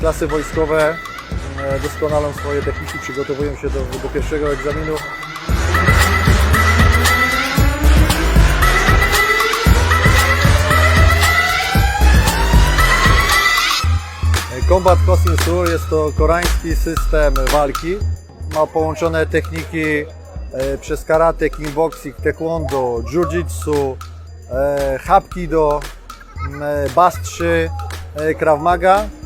klasy wojskowe e, doskonalą swoje techniki, przygotowują się do, do pierwszego egzaminu. Combat Costing Sur jest to koreański system walki. Ma połączone techniki e, przez karate, kickboxing, taekwondo, jiu-jitsu, e, hapkido, m, bas 3, e, krav maga.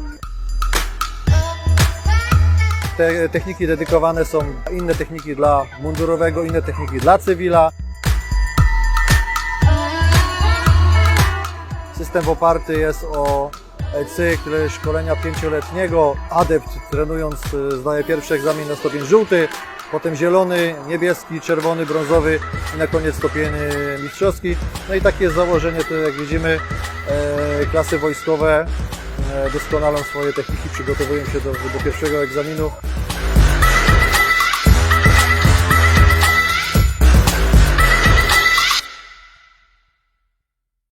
Te techniki dedykowane są inne techniki dla mundurowego, inne techniki dla cywila. System oparty jest o cykl szkolenia pięcioletniego. Adept trenując zdaje pierwszy egzamin na stopień żółty, potem zielony, niebieski, czerwony, brązowy i na koniec stopień e, mistrzowski. No i takie jest założenie, to jak widzimy, e, klasy wojskowe e, doskonalą swoje techniki, przygotowują się do, do pierwszego egzaminu.